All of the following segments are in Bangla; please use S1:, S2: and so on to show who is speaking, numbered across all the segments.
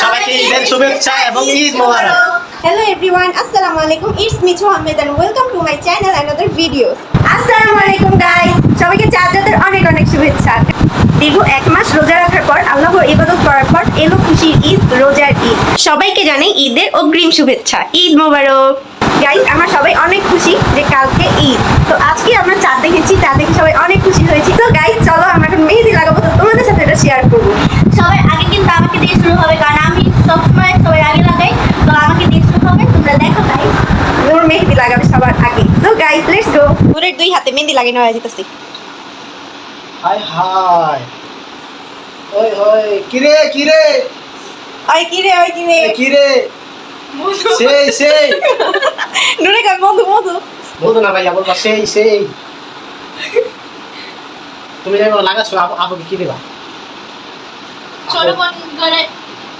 S1: সবাইকে ঈদের শুভেচ্ছা এবং ঈদ মোবারক।
S2: another videos. Assalamu alaikum guys. সবাইকে অনেক অনেক শুভেচ্ছা। দীর্ঘ এক মাস রোজা রাখার পর আল্লাহর ইবাদত করার পর এলো খুশির ঈদ রোজার ঈদ। সবাইকে জানাই ঈদের অগ্রিম শুভেচ্ছা। ঈদ মোবারক গাইস আমরা সবাই অনেক খুশি যে কালকে ঈদ তো আজকে আমরা চাঁদ দেখেছি চাঁদ দেখে সবাই অনেক খুশি হয়েছি তো গাইস চলো আমরা এখন মেহেদি লাগাবো তো তোমাদের সাথে এটা শেয়ার করব
S3: সবার আগে কিন্তু আমাকে দিয়ে শুরু হবে কারণ আমি সবসময় সবার আগে লাগাই তো আমাকে দিয়ে শুরু হবে তোমরা দেখো গাইস
S2: নূর মেহেদি লাগাবে সবার আগে। তো গাইস লেটস গো নূরের দুই হাতে মেহেদি লাগানো হয়ে যেতেছি।
S1: Hi hi. ওই ওই কিরে কিরে?
S2: ওই কি রে ওই কি রে
S1: এ কিরে? সেই সেই।
S2: নূরে কয় মধু মধু।
S1: বলতো না ভাইয়া বলবা সেই সেই। তুমি যেগুলো লাগাচ্ছ আপু কি দিবা?
S3: ছোট বোন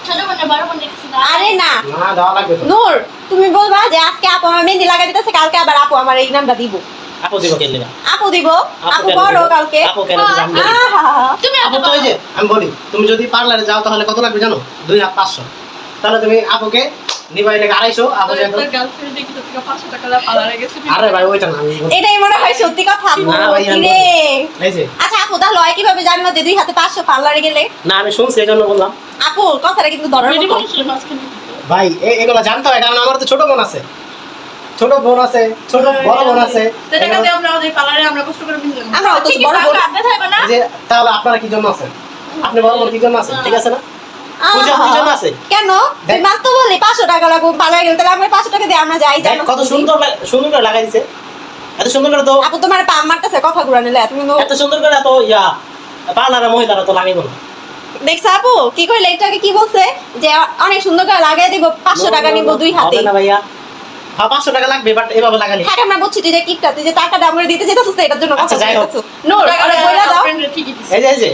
S3: করে ছোট বোনের বড় বোন দেখছি না
S2: আরে না। নূর তুমি বলবা যে আজকে আপু আমার মেহেদি লাগাই দিতেছে কালকে আবার আপু আমার এই নামটা দিব।
S1: আপু দিব
S2: আপু দিব? আপু বড় কালকে।
S1: আপু কেন
S3: তুমি
S1: আপু তো যে আমি বলি তুমি যদি পার্লারে যাও তাহলে কত লাগবে জানো? দুই হাত পাঁচশো। তাহলে তুমি আপুকে নিবাই লেগে আড়াইশো আপু আরে ভাই ওইটা না
S2: এটাই মনে হয় সত্যি কথা আপু। আচ্ছা আপু তাহলে হয় কীভাবে জানলো যে দুই হাতে পাঁচশো পার্লারে গেলে?
S1: না আমি শুনছি এই জন্য বললাম।
S2: আপু কথাটা কিন্তু ধরার মতো।
S1: ভাই এগুলো জানতে হয় কারণ আমার তো ছোট বোন আছে। ছোট বোন আছে ছোট বড় বোন আছে। যে তাহলে আপনারা কি জন্য আছেন? আপনি বড় বোন কি জন্য আছেন? ঠিক আছে না? পূজা কি জন্য আছে?
S2: কেন? মাত্র বললি পাঁচশো টাকা লাগবো গেলে তাহলে আমরা পাঁচশো টাকা দিয়ে আমরা যাই
S1: কত সুন্দর সুন্দর করে লাগাই দিছে। এত সুন্দর করে তো
S2: আপু তোমার মারতেছে কথা ঘুরা নিলে তুমি
S1: এত সুন্দর করে এত ইয়া পার্লারের মহিলারা তো লাগাইব না
S2: দেখছ আপু? কি কইলে একটাকে কি বলছে? যে অনেক সুন্দর করে লাগাই দিব পাঁচশো টাকা নিব দুই হাতে।
S1: না ভাইয়া। হ্যাঁ পাঁচশো টাকা লাগবে বাট এভাবে লাগালে।
S2: হ্যাঁ আমরা বুঝছি তুই যে কিপটা তুই যে টাকাটা আমরা দিতে যেতেছিস এটার জন্য
S1: আচ্ছা, যাই হোক।
S2: বলতেছো। নূর ওরা দাও।
S1: এই যে এই যে।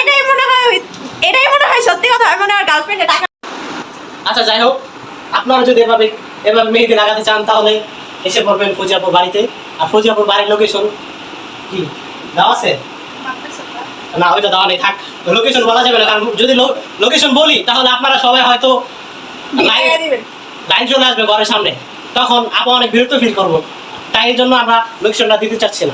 S2: এটাই মনে হয় এটাই মনে হয় সত্যি কথা। মানে আমার গার্লফ্রেন্ডে টাকা
S1: আচ্ছা যাই হোক। আপনারা যদি এভাবে এভাবে মেহেদি লাগাতে চান তাহলে এসে পড়বেন ফজিয়াপুর বাড়িতে। আর ফজিয়াপুর বাড়ির লোকেশন কি? দেওয়া আছে? না ওইটা দেওয়া নেই থাক। লোকেশন বলা যাবে না কারণ যদি লোকেশন বলি তাহলে আপনারা সবাই হয়তো লাইন চলে আসবে ঘরের সামনে। তখন আপু অনেক বিরক্ত ফিল করব। তাই এই জন্য আমরা লোকেশনটা দিতে চাচ্ছি না।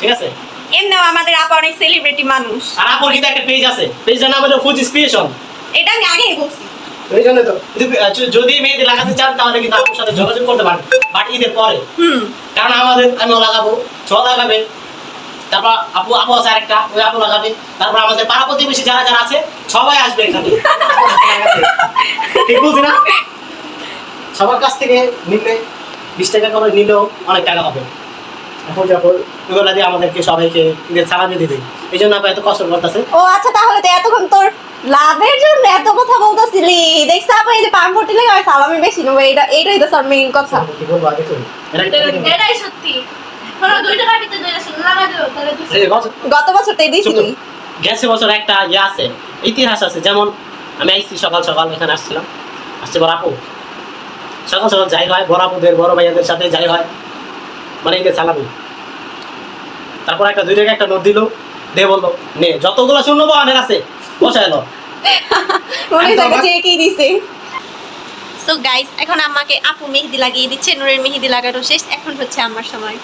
S1: ঠিক আছে?
S2: এমনিও আমাদের আপা অনেক সেলিব্রিটি মানুষ।
S1: আর আপুর কিন্তু একটা পেজ আছে। পেজটার নাম হলো ফুজি ক্রিয়েশন
S2: এটা আমি আগেই বলছি।
S1: ওই জন্য তো। যদি- যদি মেহেদি লাগাতে চান তাহলে কিন্তু আপুর সাথে যোগাযোগ করতে পারেন। বাট ঈদের পরে। কারণ আমাদের আমিও লাগাবো ছ লাগাবে তারপর আপু আপু আছে আরেকটা ওই আপু লাগাবে তারপর আমাদের পাড়া প্রতিবেশী যারা যারা আছে সবাই আসবে এখানে। ঠিক বলছি না? সবার কাছ থেকে নিলে বিশ টাকা করে নিলেও অনেক টাকা হবে। এখন যখন ওগুলো দিয়ে আমাদেরকে সবাইকে সালামি দিবে এই জন্য আপনি এত কষ্ট করতেছে।
S2: ও আচ্ছা তাহলে তো এতক্ষণ তোর লাভের জন্য এত কথা বলতেছিলি। দেখছ আপু এই যে পাম ফুটি লেগে সালামি বেশি নেব এটা এইটাই তো সব মেইন কথা।
S1: কি বলব আগে তো
S3: এটাই সত্যি।
S2: গত বছর তো দিয়েছিলি
S1: গেছে বছর একটা ইয়ে আছে ইতিহাস আছে যেমন আমি আইসি সকাল সকাল এখানে আসছিলাম। আসছে বড় আপু সকাল সকাল যাই হয় বড় আপুদের বড় ভাইয়াদের সাথে যাই হয় মানে সালামি। তারপর একটা দুই টাকা একটা নোট দিল দে বলল নে যতগুলো শূন্য বাহানের আছে বসে এলো
S2: মনে সো গাইস এখন আমাকে আপু মেহেদি লাগিয়ে দিচ্ছে নূরের মেহেদি লাগানো শেষ এখন হচ্ছে আমার সময়।